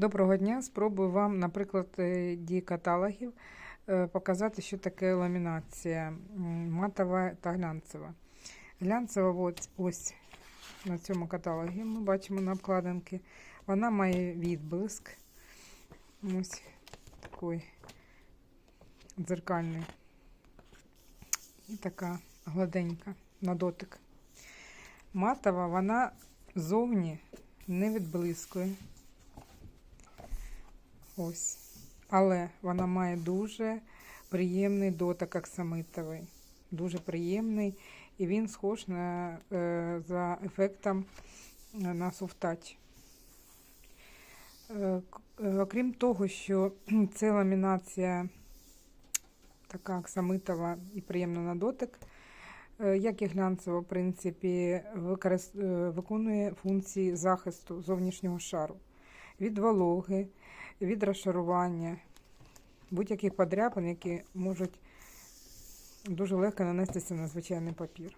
Доброго дня! Спробую вам, наприклад, е, дії каталогів е, показати, що таке ламінація матова та глянцева. Глянцева от, ось на цьому каталогі ми бачимо на обкладинки. Вона має відблиск. Ось такий дзеркальний. І така гладенька на дотик. Матова, вона зовні не відблискує. Ось. Але вона має дуже приємний дотик аксамитовий. Дуже приємний. І він схож на, е, за ефектом е, на софтач. Е, Окрім того, що це ламінація така аксамитова і приємна на дотик, як і глянцева, в принципі, виконує функції захисту зовнішнього шару від вологи, від розшарування, будь-яких подряпин, які можуть дуже легко нанестися на звичайний папір.